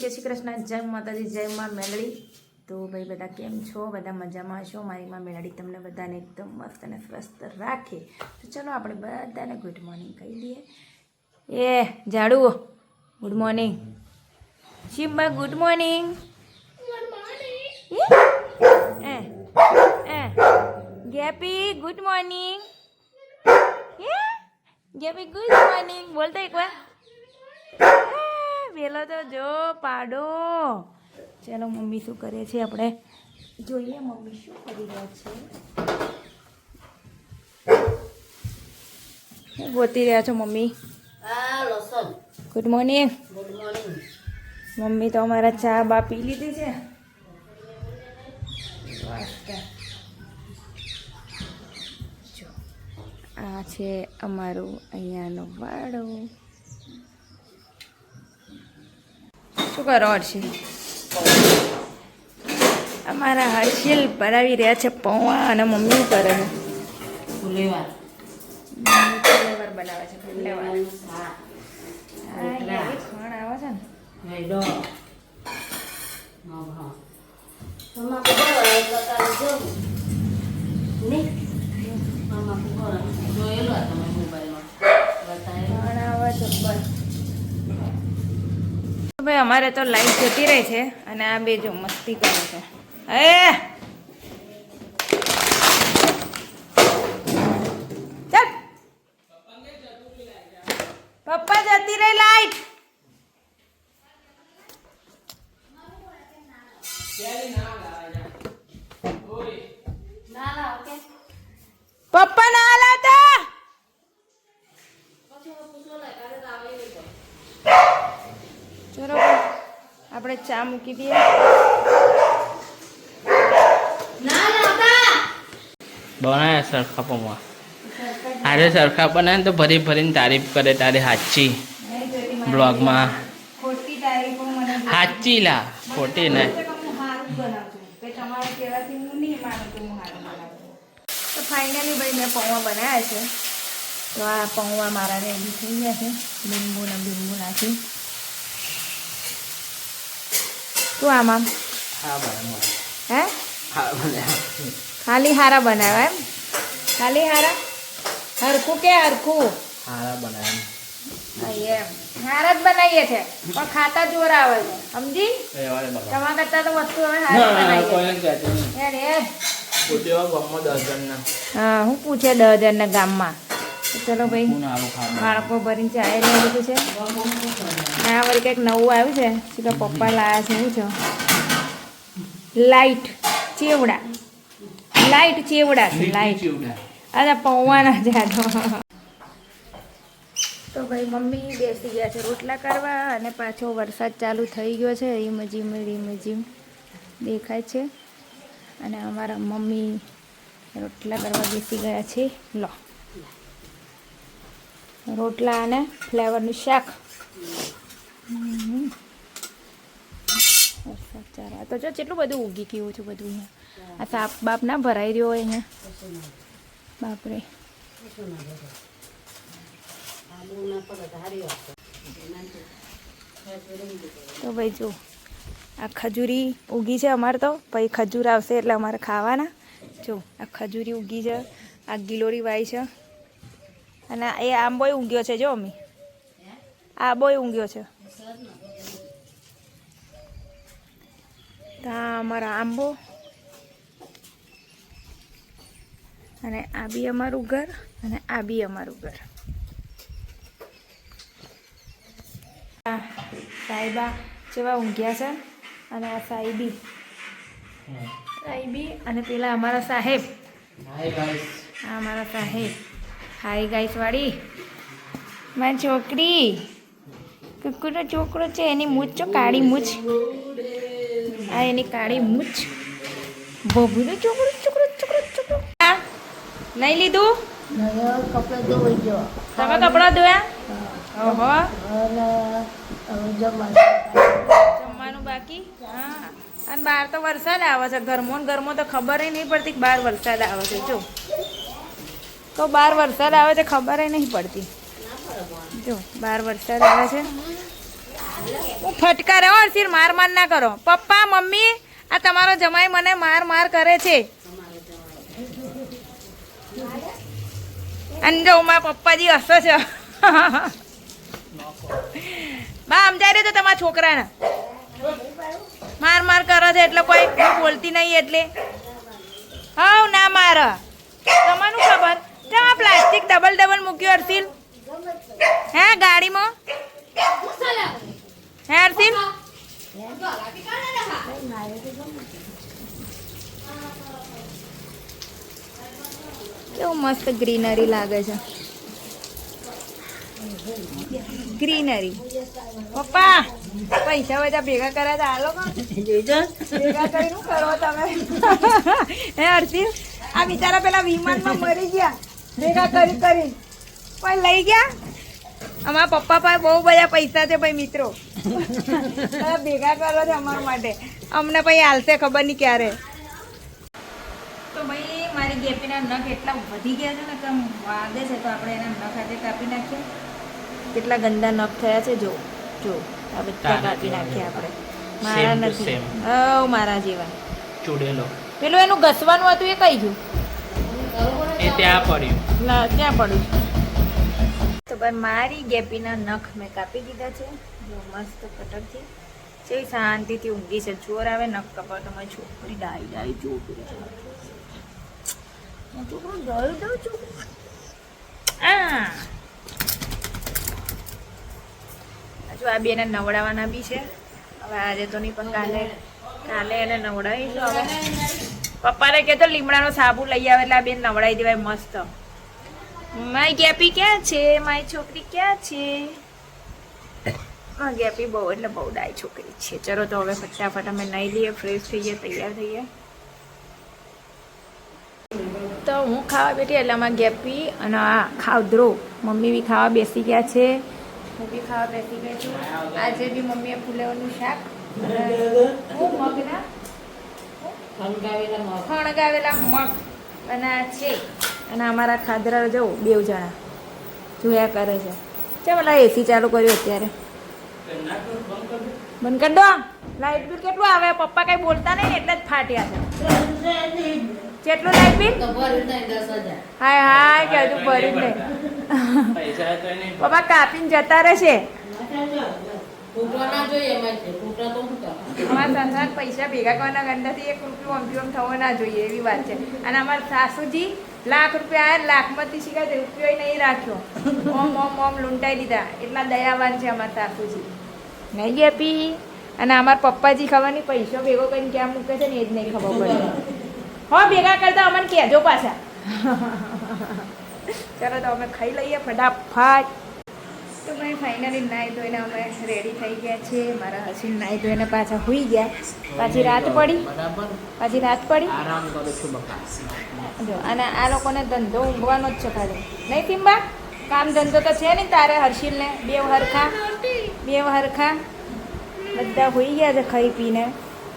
જય શ્રી કૃષ્ણ, જય માતાજી, જય માં મેલડી. તો ભાઈ બધા કેમ છો? બધા મજામાં છો? મારી માં મેલડી તમને બધાને એકદમ મસ્ત અને સ્વસ્થ રાખે. તો ચલો આપણે બધાને ગુડ મોર્નિંગ કહી દઈએ. એ ઝાડુ good morning Shivbhai good morning Gepi good morning Gepi good morning બોલતા એકવાર. પેલો તો જો પાડો. ચલો મમ્મી શું કરે છે? આપણે જોઈએ મમ્મી શું કરી રહ્યા છે. ગોતી રહ્યા છો mummy? Good morning good morning mummy તો અમારા ચા બા પી લીધી છે. આ છે અમારું અહીંયાનો વાડો. શું કરો હર્ષિલ અમારા હર્ષિલ ભરાવી રહ્યા છે પૌવા અને મમ્મી શું કરે છે ફુલેવાર મમ્મી બનાવે છે ફ્લેવર. ખાણ આવે છે ને. હા હા. તમાકુ ભાઈ, અમારે તો લાઈટ જતી રહી છે અને આ બે જો મસ્તી કરે છે. હે પપ્પા જતી રહી લાઈટ આપણે ચા મૂકી દઈએ. બનાવ્યા સરખા પૌવા આજે સરખા બનાવે તો ભરી ભરીને તારીફ કરે તારી હાચી બ્લોગમાં. ખોટી હાચી લા ખોટી ને. હું સારું બનાવું છું કે તમારા કહેવાથી હું નહીં માનું કે હું સારું બનાવું. છું તો ફાઇનલી ભાઈ મેં પૌવા બનાવ્યા છે. તો આ પૌવા મારા રેડી થઈ ગયા છે. લીંબુ ને બીંબુ નાખી. શું આમાં? હા હે? ખાલી હારા બનાવ્યા એમ? ખાલી હારા? હરખું કે હરખું? હારા બનાવ્યા હારા જ બનાવીએ છે પણ ખાતા જોર આવે છે. સમજી? તમારા કરતા તો વસ્તુ હવે. હા હું પૂછે દસ હજારના ગામમાં. ચલો ભાઈ? બાળકો ભરીને ચાય ને બધું છે. આ વળી કંઈક નવું આવ્યું છે. શું કે પપ્પા લાયા છે એવું છે. લાઈટ ચેવડા. લાઈટ ચેવડા છે લાઈટ. અરે પૌવાના જાડો. તો ભાઈ મમ્મી બેસી ગયા છે રોટલા કરવા અને પાછો વરસાદ ચાલુ થઈ ગયો છે. રીમ જીમ રીમ જીમ દેખાય છે. અને અમારા મમ્મી રોટલા કરવા બેસી ગયા છે. લો. રોટલા અને ફ્લેવરનું શાક. આ તો જો કેટલું બધું ઉગી ગયું છે બધું અહીંયા. આ સાપ બાપ ના ભરાઈ રહ્યો હોય અહીંયા. બાપરે. તો ભાઈ જો, આ ખજૂરી ઉગી છે અમારે તો. પછી ખજૂર આવશે એટલે અમારે ખાવાના. જો, આ ખજૂરી ઉગી છે, આ ગિલોરી વાય છે. અને એ આંબોય ઊંઘ્યો છે જો અમી. આંબોય ઊંઘ્યો છે. તો અમારા આંબો. અને આ બી અમારું ઘર અને આ બી અમારું ઘર. સાહેબા જેવા ઊંઘ્યા છે અને આ સાહેબી સાહેબી અને પેલા અમારા સાહેબ. આ અમારા સાહેબ. હાય ગાઈસ વાળી. મારી છોકરી. કુકુનો છોકરો છે, એની મૂછ છો કાળી મૂછ. આ એની કાળી મૂછ. બબુનો છોકરો છોકરો છોકરો છોકરો. નહીં લીધું? તમે કપડાં ધોયા? ઓહો. જમવાનું બાકી? હા. અને બહાર તો વરસાદ આવે છે. ઘરમાં ઘરમાં તો ખબર નહીં પડતી બહાર વરસાદ આવે છે. જો. તો બહાર વરસાદ આવે છે, ખબર નહીં પડતી. જો બહાર વરસાદ આવે છે. હું ફટકારે અર્શિલ માર માર ના કરો. પપ્પા, મમ્મી, આ તમારો જમાઈ મને માર માર કરે છે. અને જો, મારા પપ્પાજી હસો છો. બા સમજાય રહ્યો તો તમારા છોકરાને? માર માર કરે છે એટલે કોઈ બોલતી નહીં એટલે. હવ ના માર. તમારું ખબર? તમે પ્લાસ્ટિક ડબલ ડબલ મૂક્યું હર્ષિલ હે, ગાડીમાં? હે હર્ષિલ કેવું મસ્ત ગ્રીનરી લાગે છે. ગ્રીનરી. પપ્પા, પૈસા બધા ભેગા કર્યા હતા હાલો કરો તમે? હે હર્ષિલ આ બિચારા પેલા વિમાનમાં મરી ગયા. ભેગા કરી કરી. પણ લઈ ગયા. અમારા પપ્પા પાસે બહુ બધા પૈસા છે ભાઈ મિત્રો. ભેગા કરો છો અમારા માટે. અમને ભાઈ હાલશે ખબર નહીં ક્યારે. તો ભાઈ મારી ગેપીના નખ એટલા વધી ગયા છે ને કે વાગે છે તો આપણે એના નખ આજે કાપી નાખીએ. કેટલા ગંદા નખ થયા છે જો જો આ બધા કાપી નાખીએ આપણે. મારા નથી. ઓ મારા જેવા. ચૂડેલો. પેલું એનું ઘસવાનું હતું એ કઈ ગયું? એ ત્યાં પડ્યું. ના ક્યાં પડ્યું. તો મારી ગેપીના નખ મેં કાપી દીધા છે. જો મસ્ત કટરથી. જે શાંતિથી ઊંઘી છે. ચોર આવે નખ કપાવ તો મારી છોકરી ડાઈ ડાઈ છોકરી છોકરું ડાઈ ડાઈ આ! હજુ આ બેને નવડાવવાના બી છે. હવે આજે તો નહીં, પણ કાલે કાલે એને નવડાવીશું હવે. પપ્પાને કહેતો લીમડાનો સાબુ લઈ આવે એટલે આ બેન નવડાવી દેવાય મસ્ત. મારી ગેપી ક્યાં છે? મારી છોકરી ક્યાં છે? હા ગેપી બહુ એટલે બહુ ડાય છોકરી છે. ચલો તો હવે ફટાફટ અમે નાહી લઈએ ફ્રેશ થઈએ તૈયાર થઈએ. તો હું ખાવા બેઠી એટલે આમાં ગેપી અને આ ખાવદ્રો. મમ્મી બી ખાવા બેસી ગયા છે. હું બી ખાવા બેસી ગઈ છું. આજે બી મમ્મીએ ફૂલેવાનું શાક. હું મગના. ખણગાવેલા મગ. અને છે. અને અમારા ખાદરા જો બેવ જણા. જોયા કરે છે. ચાલ ઓલા એસી ચાલુ કર્યું અત્યારે. બંધ કરી દો. લાઇટ બિલ કેટલું આવે? પપ્પા કઈ બોલતા નહીં એટલે જ ફાટ્યા છે. કેટલું લાઇટ બિલ હાય હાય કે હજુ ભર્યું નહીં. પૈસા તો નહીં પપ્પા કાપીને જતા રહેશે. અમારા સંસાર પૈસા ભેગા કરવાના ગંદાથી એક રૂપિયો અમથી આમ થવો ના જોઈએ એવી વાત છે. અને અમારા સાસુજી લાખ રૂપિયા આયા લાખમાંથી શીખાય રૂપિયો નહીં રાખ્યો. ઓમ ઓમ ઓમ લૂંટાઈ દીધા. એટલા દયાવાન છે અમારા સાસુજી. નહીં આપી અને અમારા પપ્પાજી ખબર પૈસો ભેગો કરીને ક્યાં મૂકે છે ને એ જ નહીં ખબર પડે. હો ભેગા કરતા અમને કહેજો પાછા. ચાલો તો અમે ખાઈ લઈએ ફટાફટ. તો ભાઈ ફાઇનલી નાહી ધોઈને અમે રેડી થઈ ગયા છે મારા હસીન નાહી ધોઈને પાછા હોઈ ગયા. પાછી રાત પડી. પાછી રાત પડી. જો, અને આ લોકોને ધંધો ઊંઘવાનો જ છે ખાલી. નહીં ટીમ્બા કામ ધંધો તો છે ને તારે હર્ષિલને? બે હરખા? બે હરખા? બધા હોઈ ગયા છે ખાઈ પીને.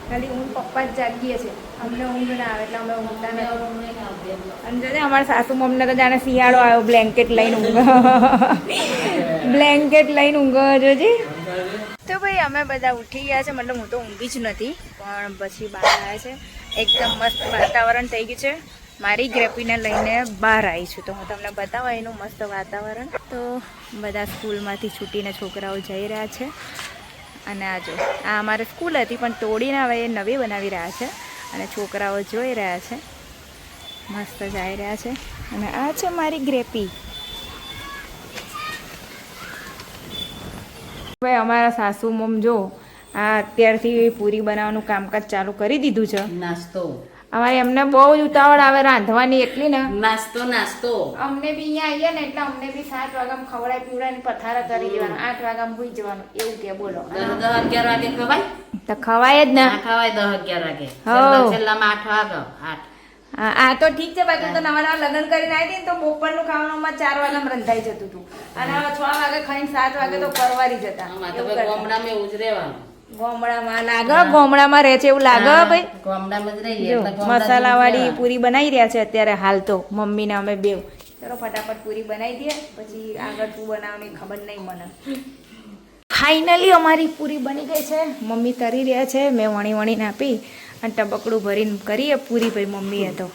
ખાલી હું પપ્પા જ જાગીએ છે અમને ઊંઘ ના આવે એટલે અમે ઊંઘતા નથી. અને જો અમારા સાસુ મમને તો જાણે શિયાળો આવ્યો બ્લેન્કેટ લઈને ઊંઘ. બ્લેન્કેટ લઈને ઊંઘ, જોજી. તો ભાઈ અમે બધા ઉઠી ગયા છે, મતલબ હું તો ઊંઘી જ નથી, પણ પછી બહાર આવ્યા છે. એકદમ મસ્ત વાતાવરણ થઈ ગયું છે. મારી ગ્રેપીને લઈને બહાર આવી છું. તો હું તમને બતાવું, એનું મસ્ત વાતાવરણ. તો બધા સ્કૂલમાંથી છૂટીને છોકરાઓ જઈ રહ્યા છે. અને આ જો, આ અમારે સ્કૂલ હતી, પણ તોડીને હવે એ નવી બનાવી રહ્યા છે. અને છોકરાઓ જોઈ રહ્યા છે. મસ્ત જઈ રહ્યા છે. અને આ છે મારી ગ્રેપી. ભાઈ, અમારા સાસુ, મમ, જો, આ અત્યારથી પૂરી બનાવવાનું કામકાજ ચાલુ કરી દીધું છે. નાસ્તો. અમારે એમને બહુ જ ઉતાવળ આવે રાંધવાની એટલી ને. નાસ્તો નાસ્તો. અમને બી અહીંયા આવીએ ને એટલે અમને બી સાત વાગ્યામાં ખવડાવી પીવડાય પથારા કરી દેવાનું. આઠ વાગ્યામાં ભૂઈ જવાનું. એવું કે બોલો. દસ અગિયાર વાગે ખવાય? તો ખવાય જ ને. ખવાય દસ અગિયાર વાગે. છેલ્લા- છેલ્લામાં આઠ વાગે આઠ. આ તો ઠીક છે. બાકી તો નવા નવા લગ્ન કરીને આવી ને તો બપોરનું ખાવાનું અમારે ચાર વાગ્યામાં રંધાઈ જતું હતું. અને છ વાગે ખાઈને સાત વાગે તો પરવારી જતા. ગામડામાં એવું જ રહેવાનું. ગોમડામાં લાગે? ગોમડામાં રહે છે એવું લાગે ભાઈ? ગામડામાં જ રહીએ જો એટલે ગામડા જેવું જ મસાલા વાળી રહેવાનું. પૂરી બનાવી રહ્યા છે અત્યારે હાલ તો મમ્મી અમે બેવ ચલો ફટાફટ પૂરી બનાવી દઈએ પછી આગળ શું બનાવવાની ખબર નહીં મને. ફાઇનલી અમારી પૂરી બની ગઈ છે. મમ્મી તરી રહ્યા છે મેં વણી વણીને આપી અને ટબકડું ભરીને કરીએ પૂરી ભાઈ મમ્મીએ તો.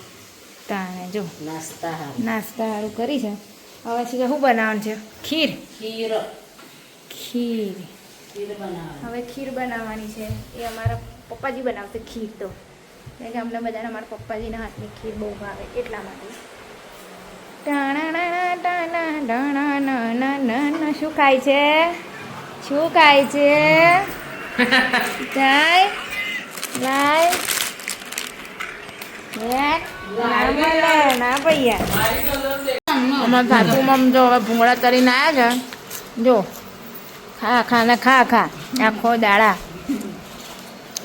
તાણે જો નાસ્તા નાસ્તા સારું કરી છે. હવે શું બનાવવાનું છે? ખીર. ખીર. ખીર. હવે ખીર બનાવવાની છે. એ અમારા પપ્પાજી બનાવશે ખીર તો. કારણ કે અમને બધાને અમારા પપ્પાજીના હાથની ખીર બહુ ભાવે એટલા માટે. શું ખાય છે? શું ખાય છે? જાય લાય ના ભાઈ અમારા સાસુ મમ જો હવે ભૂંગળા તરીને આવ્યા છે. જો. ખા ખા ને ખા ખા. આખો દાડા.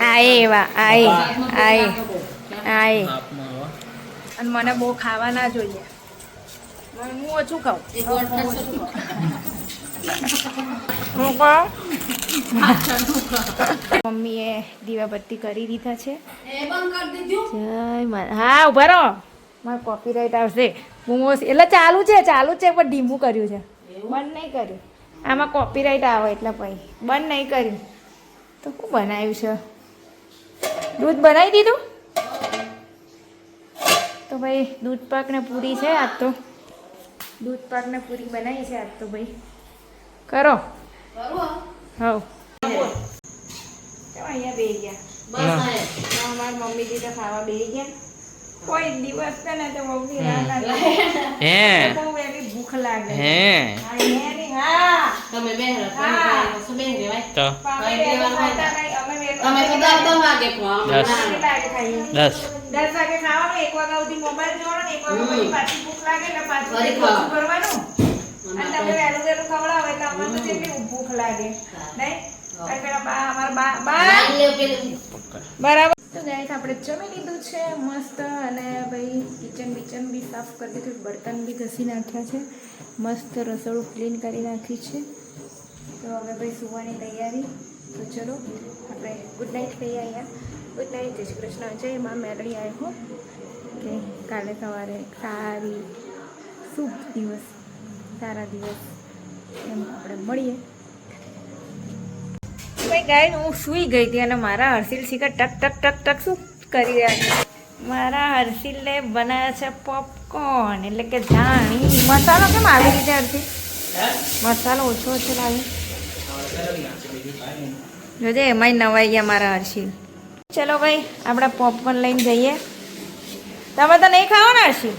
આએ એવા આયે આયે આયે અને મને બહુ ખાવા ના જોઈએ. મને હું ઓછું ખાઉં. હું કહું? મમ્મીએ દીવાબત્તી કરી દીધા છે. એ બંધ કરી દીધું. જય હા ઊભા રહો. મારે કોપીરાઇટ આવશે. હું એટલે ચાલુ છે ચાલુ છે પણ ધીમું કર્યું છે. બંધ નહીં કર્યું. આમાં કોપીરાઇટ આવે એટલે પછી. બંધ નહીં કર્યું. તો શું બનાવ્યું છે? દૂધ બનાવી દીધું? તો ભાઈ દૂધ પાક ને પૂરી છે આજ તો. દૂધ પાક ને પૂરી બનાવી છે આજ તો ભાઈ. કરો. હવ. અહીંયા બે ગયા? મારી મમ્મી દીધા ખાવા બે ગયા. કોઈ દિવસ છે ને તો મમ્મી ભૂખ લાગે. હા. તમે તમે શું? તો. તમે તો દસ દસ વાગે ખો, દસ. ના. કેટલા વાગે દસ. દસ વાગે ખાવાનું એક વાગ્યા સુધી મોબાઈલ જોવાનો એક વાગ્યા પછી પાછી ભૂખ લાગે એટલે પાછું કરવાનું અને તમે વહેલું વહેલું ખવડાવો એટલે અમને તો કેટલી ભૂખ લાગે. નહીં. બરાબર. તો ગાઈસ આપણે જમી લીધું છે, મસ્ત, અને ભાઈ કિચન બિચન બી સાફ કરી દીધું, બર્તન બી ઘસી નાખ્યા છે. મસ્ત રસોડું ક્લીન કરી નાખ્યું છે. તો હવે ભાઈ સુવાની તૈયારી. તો ચલો, આપણે ગુડ નાઇટ કહીએ અહીંયા. ગુડ નાઇટ જય શ્રી કૃષ્ણ. જય માં મેળવી આવ્યો કે કાલે સવારે સારી, શુભ દિવસ, સારા દિવસ. એમ આપણે મળીએ. ભાઈ ગાય હું સૂઈ ગઈ હતી અને મારા હર્ષિલ શિખર ટક ટક ટક ટક શું કરી રહ્યા છે? મારા હર્ષિલે બનાવ્યા છે પોપકોર્ન એટલે કે ધાણી. મસાલો કેમ આવી રીતે હર્ષિલ? મસાલો ઓછો ઓછો લાવી. જોજે, એમાંય નવાઈ ગયા મારા હર્ષિલ. ચલો ભાઈ, આપણે પોપકોર્ન લઈને જઈએ. તમે તો નહીં ખાઓ ને હર્ષિલ?